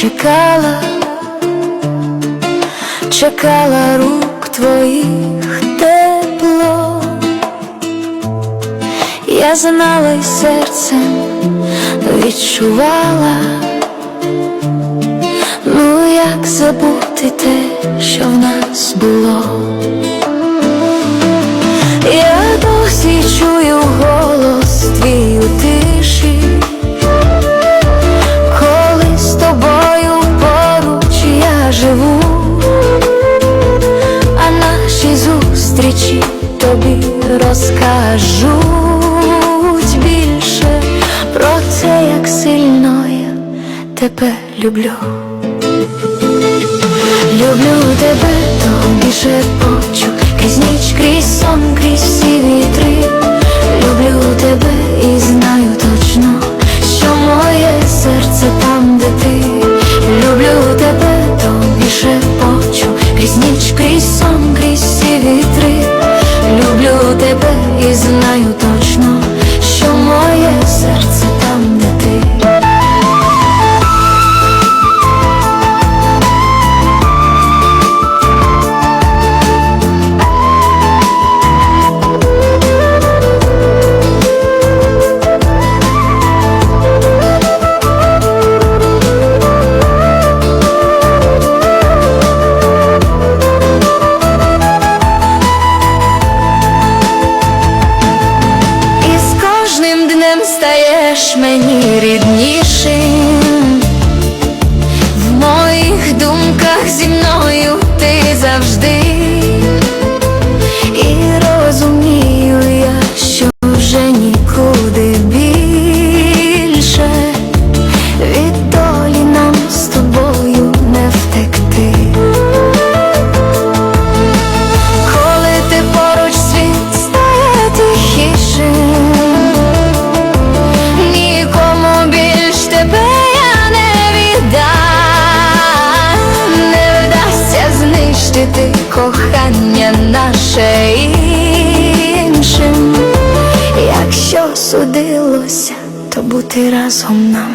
чекала, чекала рук твоїх тепло. Я знала й серцем відчувала, ну як забути те, що в нас було. Я досі чую голос твій розкажуть більше про те, як сильно я тебе люблю. Люблю тебе, тобі шепочу Крізь ніч, крізь сон, крізь всі вітри. Люблю тебе і знаю точно, що моє серце там, де ти. Люблю тебе, тобі шепочу Крізь ніч, крізь сон, крізь всі вітри. Люблю тебе знаю стаєш мені ріднішим. В моїх думках зі мною ти завжди. Знищити кохання наше іншим. Якщо судилося, то бути разом нам.